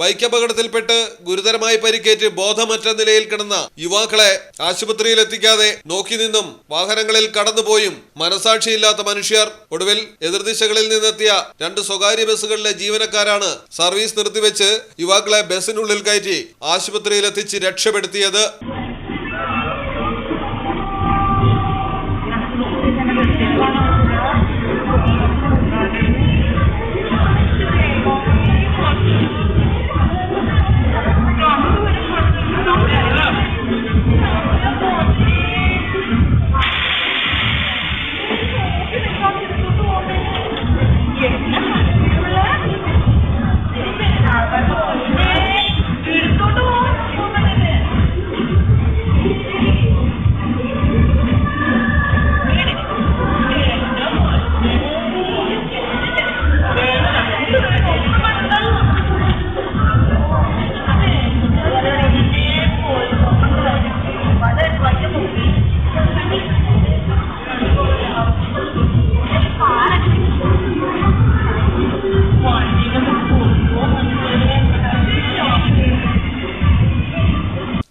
Bike അപകടത്തിൽപ്പെട്ട് ഗുരുതരമായി പരിക്കേറ്റ് ബോധമറ്റ നിലയിൽ കിടന്ന യുവാക്കളെ ആശുപത്രിയിൽ എത്തിക്കാതെ നോക്കി നിന്നും വാഹനങ്ങളിൽ കടന്നുപോയും മനസാക്ഷിയില്ലാത്ത മനുഷ്യർ. ഒടുവിൽ എതിർദിശകളിൽ നിന്നെത്തിയ രണ്ട് സ്വകാര്യ ബസ്സുകളിലെ ജീവനക്കാരാണ് സർവീസ് നിർത്തിവെച്ച് യുവാക്കളെ ബസ്സിനുള്ളിൽ കയറ്റി ആശുപത്രിയിൽ എത്തിച്ച് രക്ഷപ്പെടുത്തിയത്.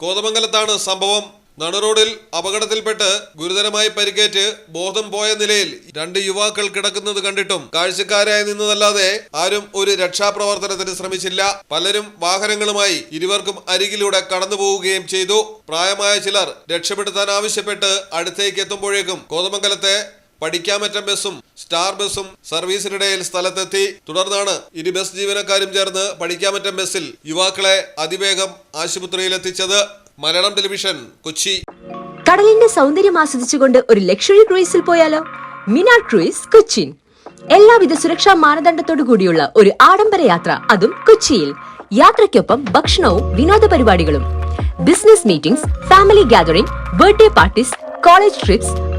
കോതമംഗലത്താണ് സംഭവം. നടുറോഡിൽ അപകടത്തിൽപ്പെട്ട് ഗുരുതരമായി പരിക്കേറ്റ് ബോധം പോയ നിലയിൽ രണ്ട് യുവാക്കൾ കിടക്കുന്നത് കണ്ടിട്ടും കാഴ്ചക്കാരായി നിന്നതല്ലാതെ ആരും ഒരു രക്ഷാപ്രവർത്തനത്തിന് ശ്രമിച്ചില്ല. പലരും വാഹനങ്ങളുമായി ഇരുവർക്കും അരികിലൂടെ കടന്നു പോവുകയും ചെയ്തു. പ്രായമായ ചിലർ രക്ഷപ്പെടുത്താൻ ആവശ്യപ്പെട്ട് അടുത്തേക്ക് എത്തുമ്പോഴേക്കും കോതമംഗലത്തെ പഠിക്കാമറ്റം ബസ്സും സ്റ്റാർ ബസ്സും സർവീസിനിടയിൽ സ്ഥലത്തെത്തി. തുടർന്നാണ് ഇരു ബസ് ജീവനക്കാരും ചേർന്ന് പഠിക്കാമറ്റം ബസ്സിൽ യുവാക്കളെ അതിവേഗം ആശുപത്രിയിൽ എത്തിച്ചത് മലയാളം ടെലിവിഷൻ കൊച്ചി. കടലിന്റെ സൗന്ദര്യം ആസ്വദിച്ചുകൊണ്ട് ഒരു ലക്ഷറി ക്രൂയിസിൽ പോയാലോ? മിനാ ക്രൂയിസ് കൊച്ചിൻ. എല്ലാവിധ സുരക്ഷാ മാനദണ്ഡത്തോടു കൂടിയുള്ള ഒരു ആഡംബര യാത്ര അതും കൊച്ചിയിൽ. യാത്രയ്ക്കൊപ്പം ഭക്ഷണവും വിനോദ പരിപാടികളും. Business meetings family gathering birthday parties college trips